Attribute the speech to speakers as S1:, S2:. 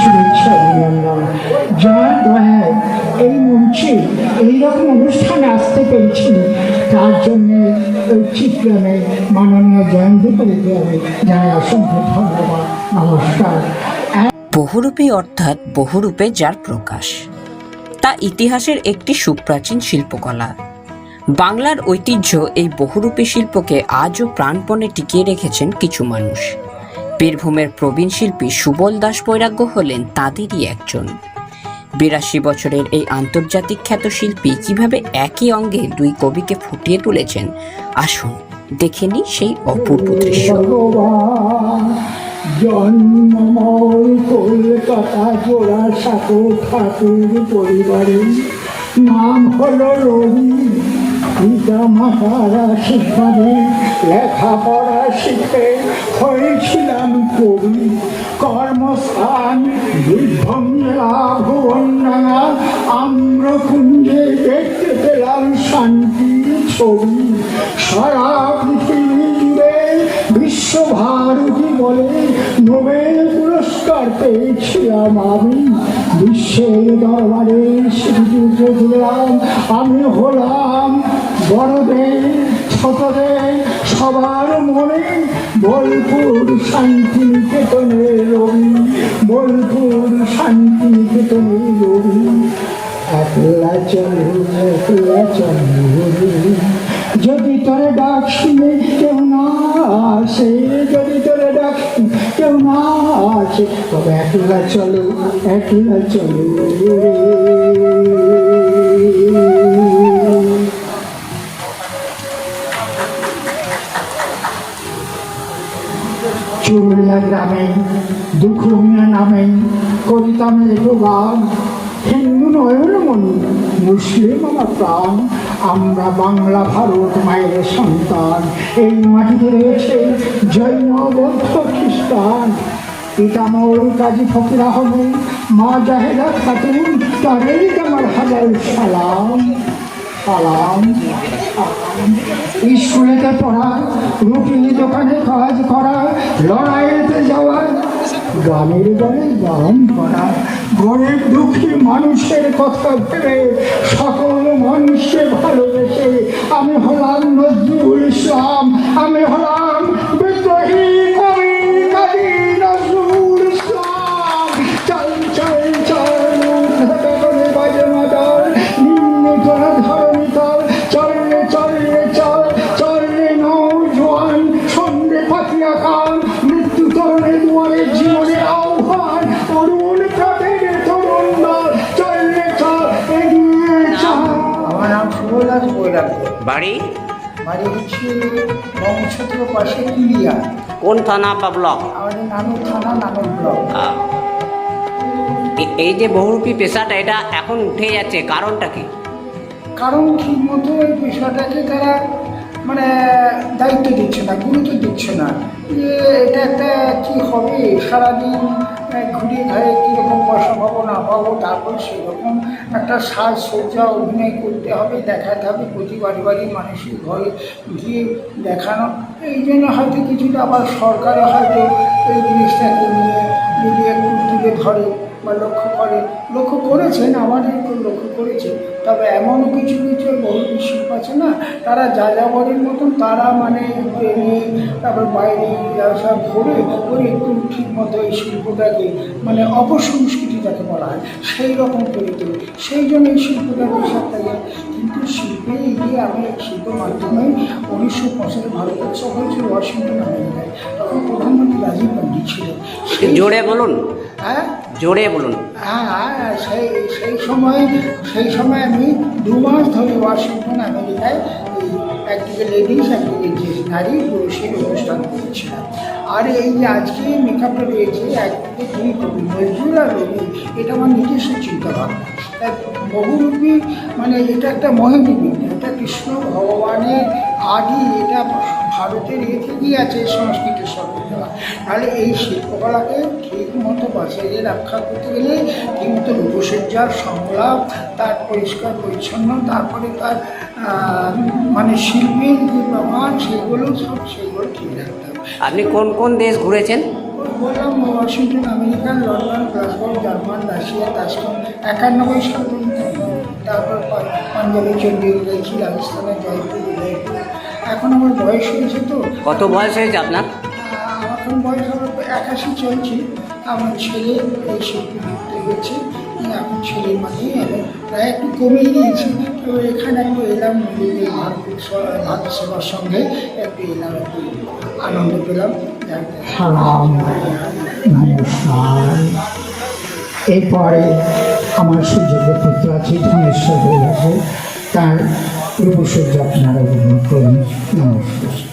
S1: শুভেচ্ছা অভিনন্দন জয় এই মঞ্চে এইরকম অনুষ্ঠানে আসতে পেরেছি তার চিত্রমে মাননীয় অসংখ্য ধন্যবাদ নমস্কার
S2: বহুরূপী অর্থাৎ বহুরূপে যার প্রকাশ। তা ইতিহাসের একটি সুপ্রাচীন শিল্পকলা। বাংলার ঐতিহ্য এই বহুরূপী শিল্পকে আজও প্রাণপণে টিকিয়ে রেখেছেন কিছু মানুষ। বীরভূমের প্রবীণ শিল্পী সুবল দাস বৈরাগ্য হলেন তাদেরই একজন। বিরাশি বছরের এই আন্তর্জাতিক খ্যাত শিল্পী কীভাবে একই অঙ্গে দুই কবিকে ফুটিয়ে তুলেছেন, আসুন দেখে নি সেই অপূর্ব দৃশ্য।
S1: নাম হলো রবি। পিতা মাতার আশীর্বাদে লেখাপড়া শিখে হয়েছিলাম কবি। কর্মস্থান বীরভূম জেলা ভুবনডাঙ্গা আম্রকুঞ্জে দেখতে পেলাম শান্তির ছবি। সারা পৃথিবী জুড়ে বিশ্বভারতী বলে নোবেল পুরস্কার পেয়েছিলাম আমি। বিশ্বের দরবারে স্বীকৃতি আমি হলাম বড়দের, ছোটদের, সবার মনে বোলপুর শান্তিনিকেতনের রবি বোলপুর শান্তিনিকেতনের রবি একলা চলো একলা চলো। যদি তোরে ডাক শুনে কেউ না আসে, যদি তোরে ডাক কেউ না আসে, তবে একলা চলো একলা চলো। চুরুলিয়া গ্রামে দুখুমিয়া নামে, কবিতা মেঘ গান হিন্দু নয়নমণি মুসলিম আমার প্রাণ। আমরা বাংলা ভারত মায়ের সন্তান, এই মাটিতে রয়েছে জৈন, বৌদ্ধ, খ্রিস্টান। পিতামর কাজী ফকির আহমেদ, মা জাহেদা খাতুন তাদের আমার হাজার সালাম। সালাম। স্কুলেতে পড়া রুটিনি দোকানে কাজ করা, লড়াইতে যাওয়া গানের গানে গান করা, গরিব দুঃখী মানুষের কথা ভেবে সকল মানুষকে ভালোবেসে আমি হলাম নজরুল ইসলাম, আমি হলাম
S2: বাড়ি?
S3: বাড়ি হচ্ছে বংশত্র পাশে কুলিয়া।
S2: কোন থানা বা ব্লক?
S3: আমাদের নানুর থানা নানুর ব্লক।
S2: এই যে বহুরূপী পেশাটা এটা এখন উঠে যাচ্ছে কারণটা কি?
S3: কারণ ঠিক মতো এই বিষয়টাকে তারা মানে দায়িত্ব দিচ্ছে না গুরুত্ব দিচ্ছে না। যে এটা একটা কি হবে? সারাদিন ঘুরে ধরে কীরকম পয়সা পাবো না পাবো তারপর সেরকম একটা সাজসজ্জা অভিনয় করতে হবে, দেখাতে হবে প্রতি বাড়ি বাড়ি মানুষের ঘরে গিয়ে দেখানো। এই জন্য হয়তো কিছুটা আবার সরকারে হয়তো এই জিনিসটাকে নিয়ে, যদি একটু তুলে ধরে। বা লক্ষ্য করে, লক্ষ্য করেছেন, আমাদের লক্ষ্য করেছে তবে এমন কিছু কিছু বহু শিল্প আছে না, তারা যা যা যাবরের মতন তারা মানে ট্রেনে তারপর বাইরে সব ঘুরে ওই একটু ঠিক মতো এই শিল্পটাকে মানে অপসংস্কৃতি যাকে বলা হয়, সেই রকম করে তোলে। সেই জন্য এই শিল্পটা বেশি থাকে কিন্তু শিল্পে গিয়ে আমি শিল্পের মাধ্যমে উনিশশো পঁচাশি ভারতবর্ষ হয়েছিল ওয়াশিংটন আমেরিকায়। তখন প্রধানমন্ত্রী
S2: জোরে বলুন।
S3: হ্যাঁ?
S2: জোরে বলুন।
S3: হ্যাঁ হ্যাঁ সেই সেই সময় সেই সময় আমি দু মাস ধরে ওয়াশিংটন আমেরিকায় একদিকে লেডিস একদিকে যে নারী পুরুষের অনুষ্ঠান করেছিলাম আর এই যে আজকে মেকআপটা রয়েছে, একদিকে দুই কবি নজরুল আর রবি এটা আমার নিজস্ব চিন্তাভাবনা। তাই বহুরূপী মানে এটা একটা মহিনী এটা কৃষ্ণ ভগবানের আদি এটা ভারতের এ থেকেই আছে সংস্কৃতের সর্বদা তাহলে এই শিল্পকলাকে ঠিক মতো বাঁচিয়ে রক্ষা করতে গেলে কিন্তু রূপসজ্জার সংলাপ তার পরিষ্কার পরিচ্ছন্ন তারপরে তার মানে শিল্পীর যে ব্যবহার সেগুলো সব সেগুলো ঠিক রাখতে হবে।
S2: আপনি কোন কোন দেশ ঘুরেছেন?
S1: বললাম Washington America London Glasgow German Russia Tashkent একানব্বই সাল পর্যন্ত। তারপর পাঞ্জাবে চণ্ডীগড় গেছি রাজস্থানে জয়পুর উদয়পুর। এখন আমার বয়স হয়েছে তো।
S4: কত বয়স হয়েছে আপনার?
S1: এখন বয়স আমার একাশি চলছে। আমার ছেলে এই শিল্পী ঘুরতে গেছে। এখন ছেলের আমি প্রায় একটু কমিয়ে তো এখানে একটু এলাম ভারত সেবার সঙ্গে একটু এলাম, একটু আনন্দ পেলাম।
S5: এরপরে আমার সুযোগ্য পুত্র আছে, ধনেশ্বর তার রূপসজ্জা আপনারা উপভোগ করুন। নমস্কার।